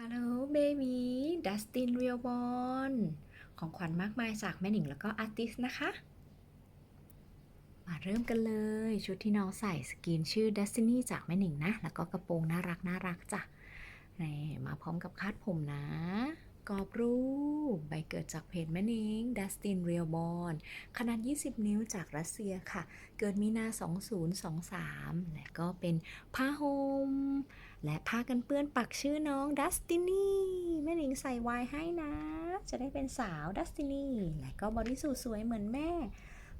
ฮัลโหลเบบีดัสตินเรียลบอนของขวัญมากมายจากแม่หนิงแล้วก็อาร์ติสนะคะ มาเริ่มกันเลย ชุดที่น้องใส่สกินชื่อ Destiny จากแม่หนิงนะ แล้วก็กระโปรงน่ารักน่ารักจ้ะนี่มาพร้อมกับคาดผมนะ กรอบรูป ใบเกิดจากเพจแม่นิง Dustin Real Born ขนาด 20 นิ้วจากรัสเซียค่ะ เกิดมีนา 2023 และก็เป็นผ้าห่มและผ้ากันเปื้อนปักชื่อน้องดัสตินีแม่นิงใส่ไวายให้นะ จะได้เป็นสาวดัสตินีและก็บริสุทธิ์สวยเหมือนแม่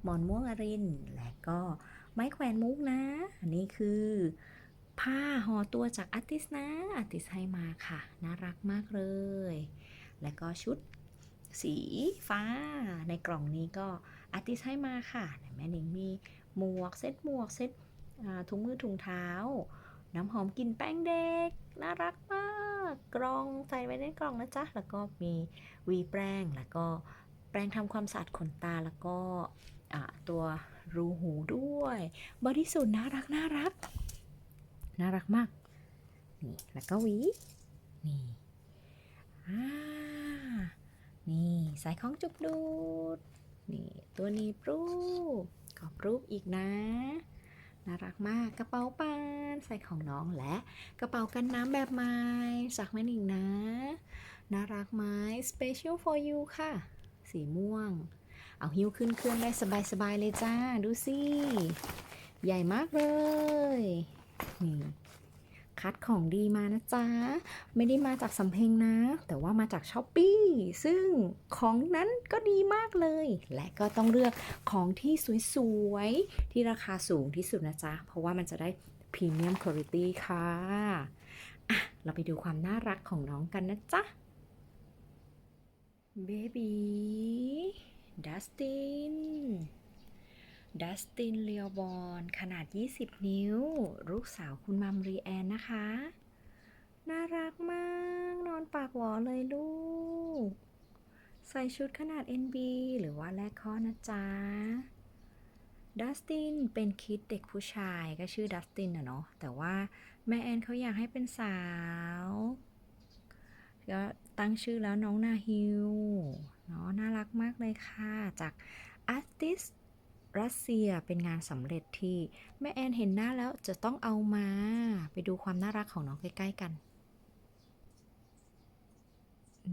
หมอนม่วงอริน และก็ไม้แขวนมุกนะ อันนี้คือผ้าห่อตัวจากอาร์ติสนะอาร์ติสให้มาค่ะ น่ารักมากเลย และก็ชุดสีฟ้าในกล่องนี้ก็อาร์ติสให้มาค่ะแม่หนิงมีหมวกเซ็ตหมวกเซ็ตถุงมือถุงเท้า น้ำหอมกลิ่นแป้งเด็ก น่ารักมาก กล่องใส่ไว้ในกล่องนะจ๊ะ แล้วก็มีวีแป้งแล้วก็แปรงทำความสะอาดขนตาแล้วก็ตัวรูหูด้วยบอดี้สูทน่ารักน่ารัก น่ารักมาก นี่ แล้วก็วีนี่านี่ใส่ของจุกดูด นี่ตัวนี้รูปกรอบรูปอีกนะ น่ารักมากกระเป๋าปานใส่ของน้องและกระเป๋ากันน้ำแบบไม้จากแม่นิงนะ น่ารักไหม special for you ค่ะ สีม่วง เอาหิ้วขึ้นเครื่องได้สบายๆเลยจ้า ดูสิ ใหญ่มากเลยนี่ คัดของดีมานะจ๊ะ ไม่ได้มาจากสำเพ็งนะ แต่ว่ามาจากช้อปปี้ซึ่งของนั้นก็ดีมากเลย และก็ต้องเลือกของที่สวยๆ ที่ราคาสูงที่สุดนะจ๊ะ เพราะว่ามันจะได้พรีเมียมคุณภาพค่ะอะ เราไปดูความน่ารักของน้องกันนะจ๊ะเบบีดัสติน ดัสตินเลียวบอนขนาด 20 นิ้ว ลูกสาวคุณมัมรีแอนนะคะ น่ารักมาก นอนปากหวอเลยลูก ใส่ชุดขนาด NB หรือว่าแลกข้อนะจ๊ะ ดัสตินเป็นคิดเด็กผู้ชายก็ชื่อดัสตินอะเนาะ แต่ว่าแม่แอนเขาอยากให้เป็นสาว ก็ตั้งชื่อแล้วน้องนาฮิว เนาะน่ารักมากเลยค่ะ จากอา รัสเซียเป็นงานสำเร็จที่แม่แอนเห็นหน้าแล้วจะต้องเอามา ไปดูความน่ารักของน้องใกล้ ๆ กัน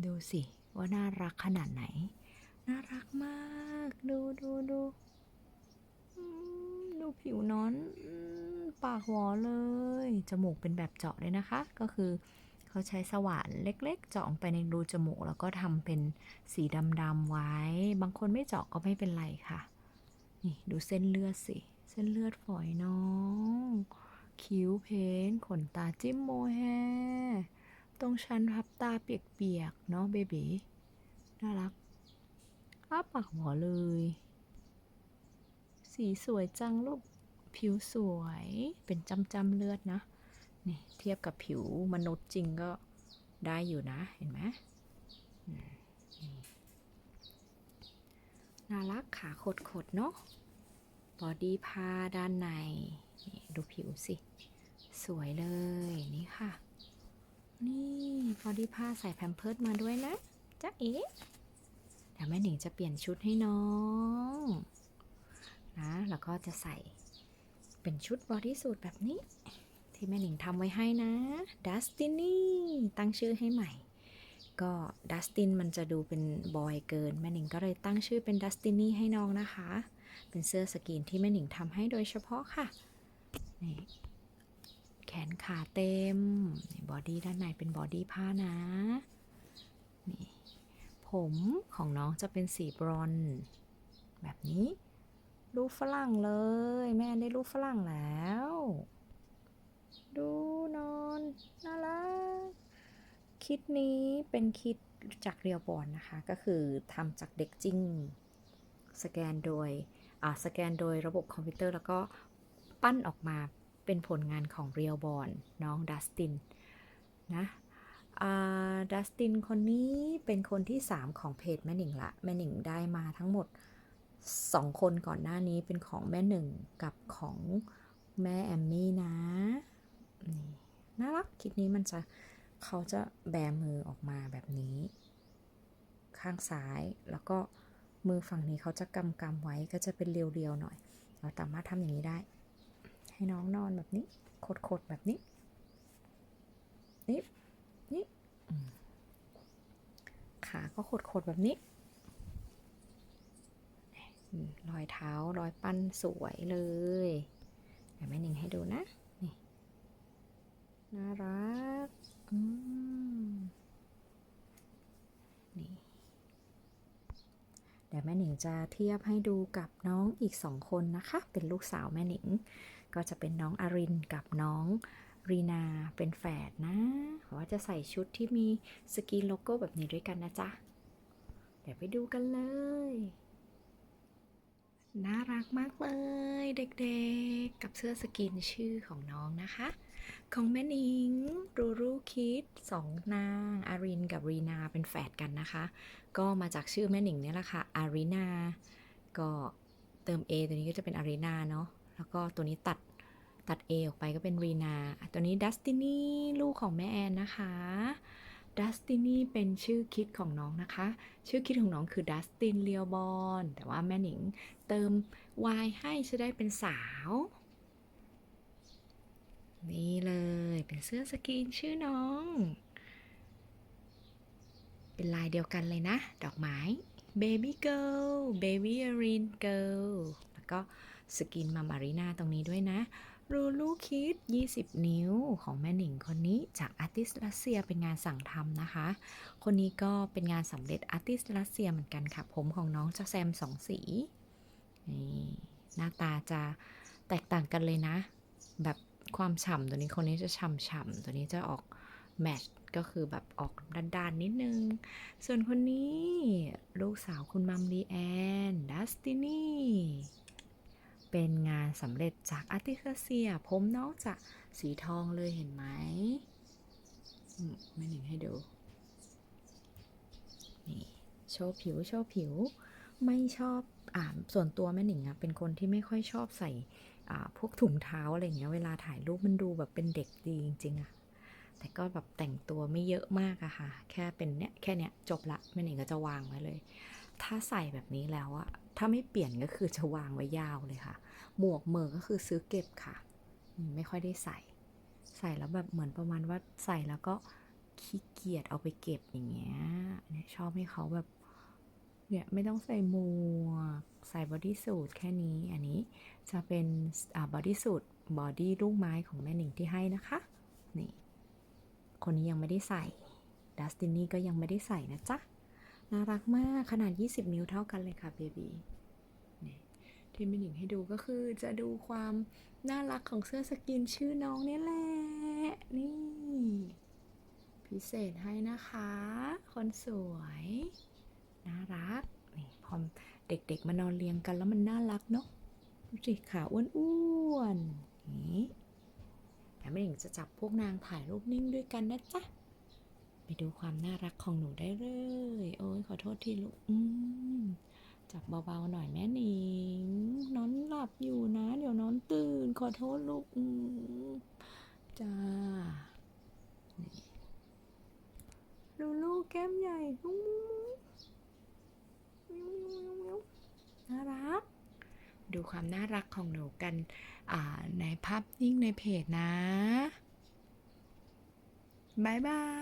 ดูสิว่าน่ารักขนาดไหน น่ารักมาก ดูดูดูดูผิวน้อนปากหัวเลย จมูกเป็นแบบเจาะเลยนะคะ ก็คือเขาใช้สว่านเล็ก ๆ เจาะลงไปในรูจมูก แล้วก็ทำเป็นสีดำๆไว้ บางคนไม่เจาะก็ไม่เป็นไรค่ะ นี่ดูเส้นเลือดสิ เส้นเลือดฝอยน้อง คิ้วเพ้นขนตาจิ้มโมแฮ ตรงชั้นพับตาเปียกๆ เนาะเบบีน่ารักอ้าปากหัวเลย สีสวยจังลูก ผิวสวย เป็นจำๆเลือดนะ นี่เทียบกับผิวมนุษย์จริงก็ได้อยู่นะ เห็นไหมอืมนี่ น่ารักขาขดๆเนาะบอดี้ผ้าด้านในนี่ดูผิวสิ สวยเลยนี่ค่ะ นี่บอดี้ผ้าใส่แพมเพิร์ดมาด้วยนะจ๊ะเอ๋เดี๋ยวแม่หนิงจะเปลี่ยนชุดให้น้องนะแล้วก็จะใส่เป็นชุดบอดี้สูทแบบนี้ ที่แม่หนิงทำไว้ให้นะดัสตินี่ตั้งชื่อให้ใหม่ ก็ดัสตินมันจะดูเป็นบอยเกิน แม่หนิงก็เลยตั้งชื่อเป็นดัสตินี่ให้น้องนะคะ เป็นเสื้อสกรีนที่แม่หนิงทำให้โดยเฉพาะค่ะ นี่แขนขาเต็ม บอดี้ด้านในเป็นบอดี้ผ้านะ นี่ผมของน้องจะเป็นสีบรอนซ์แบบนี้ รูปฝรั่งเลย แม่ได้รูปฝรั่งแล้ว ดูนอนน่ารัก คิดนี้เป็นคิดจากเรียวบอลนะคะ ก็คือทำจากเด็กจริงสแกนโดยสแกนโดยระบบคอมพิวเตอร์แล้วก็ปั้นออกมาเป็นผลงานของเรียวบอลน้องดัสตินนะดัสตินคนนี้เป็นคนที่ 3 ของเพจแม่หนิงละ แม่หนิงได้มาทั้งหมด 2 คนก่อนหน้านี้เป็นของแม่หนึ่งกับของแม่แอมมี่นะ นี่ น่ารักคลิปนี้มันจะ เขาจะแบมือออกมาแบบนี้ ข้างซ้ายแล้วก็มือฝั่งนี้เขาจะกำกำไว้ก็จะเป็นเรียวๆหน่อย เราสามารถทำอย่างนี้ได้ ให้น้องนอนแบบนี้ขดๆแบบนี้นี่นี่ขาก็ขดๆแบบนี้รอยเท้ารอยปั้นสวยเลยแม่หนิงให้ดูนะ นี่ น่ารัก อืม นี่ เดี๋ยว แม่หนิงจะเทียบให้ดูกับน้องอีกสองคนนะคะ เป็นลูกสาวแม่หนิง ก็จะเป็นน้องอารินกับน้องรีนาเป็นแฝดนะว่าจะใส่ชุดที่มีสกีนโลโก้แบบนี้ด้วยกันนะจ๊ะ เดี๋ยวไปดูกันเลย น่ารักมากเลย เด็กๆ กับเสื้อสกรีนชื่อของน้องนะคะ ของแม่นิงรูรูคิดสองนางอารินกับรีนาเป็นแฝดกันนะคะ ก็มาจากชื่อแม่หนิงเนี่ยแหละค่ะอารีนาก็เติม A ตัวนี้ก็จะเป็นอารีนาเนาะแล้วก็ตัวนี้ตัดตัด A ออกไปก็เป็นรีนาตัวนี้ดัสตินีลูกของแม่แอนนะคะดัสตินีเป็นชื่อคิดของน้องนะคะ ชื่อคิดของน้องคือดัสตินเลียวบอนแต่ว่าแม่หนิงเติม Y ให้จะได้เป็นสาว นี่เลยเป็นเสื้อสกรีนชื่อน้อง เป็นลายเดียวกันเลยนะ ดอกไม้ Baby Girl Baby Arin Girl แล้วก็สกินมามารีนาตรงนี้ด้วยนะรูลูคิด 20 นิ้วของแม่หนิงคนนี้จากอาร์ติสรัสเซียเป็นงานสั่งทำนะคะ คนนี้ก็เป็นงานสำเร็จอาร์ติสรัสเซียเหมือนกันค่ะ ผมของน้องจะแซมสองสีนี่หน้าตาจะแตกต่างกันเลยนะ แบบ ความฉ่ำตัวนี้คนนี้จะฉ่ำๆตัวนี้จะออกแมทก็คือแบบออกด้านๆนิดนึง ส่วนคนนี้ ลูกสาวคุณมัมลีแอนดัสตินีเป็นงานสำเร็จจากอาร์ติเซีย ผมน้องจะสีทองเลยเห็นไหมอืมไม่หนึ่งให้ดูนี่โชว์ผิวโชว์ผิว ไม่ชอบอ่าส่วนตัวแม่หนิงอะเป็นคนที่ไม่ค่อยชอบใส่ พวกถุงเท้าอะไรอย่างเงี้ยเวลาถ่ายรูปมันดูแบบเป็นเด็กดีจริงๆอะแต่ก็แบบแต่งตัวไม่เยอะมากอะค่ะ แค่เป็นเนี้ยแค่เนี้ยจบละแม่หนิงก็จะวางไว้เลย ถ้าใส่แบบนี้แล้วอะถ้าไม่เปลี่ยนก็คือจะวางไว้ยาวเลยค่ะ หมวกเมอก็คือซื้อเก็บค่ะ ไม่ค่อยได้ใส่ ใส่แล้วแบบเหมือนประมาณว่าใส่แล้วก็ขี้เกียจเอาไปเก็บอย่างเงี้ยชอบให้เขาแบบ เนี่ยไม่ต้องใส่หมวกใส่บอดี้สูทแค่นี้อันนี้จะเป็นบอดี้สูทบอดี้ลูกไม้ของแม่หนิงที่ให้นะคะ นี่ คนนี้ยังไม่ได้ใส่ดัสตินนี่ก็ยังไม่ได้ใส่นะจ๊ะ น่ารักมากขนาด 20 นิ้วเท่ากันเลยค่ะเบบีนี่ที่แม่หนิงให้ดูก็คือจะดูความน่ารักของเสื้อสกินชื่อน้องนี่แหละ นี่ พิเศษให้นะคะ คนสวย น่ารักนี่พอเด็กๆมานอนเรียงกันแล้วมันน่ารักเนาะดูสิขาอ้วนๆนี้แล้วแม่หญิงจะจับพวกนางถ่ายรูปนิ่งด้วยกันนะจ๊ะไปดูความน่ารักของหนูได้เลย โอ้ยขอโทษทีลูกจับเบาๆหน่อยแม่หนิงนอนหลับอยู่นะ เดี๋ยวนอนตื่น ขอโทษลูกจ้านี่ดูลูกแก้มใหญ่มุ้งมิ้วมิ้วมิ้วมิ้วน่ารัก ดูความน่ารักของหนูกันในภาพนิ่งในเพจนะบายบาย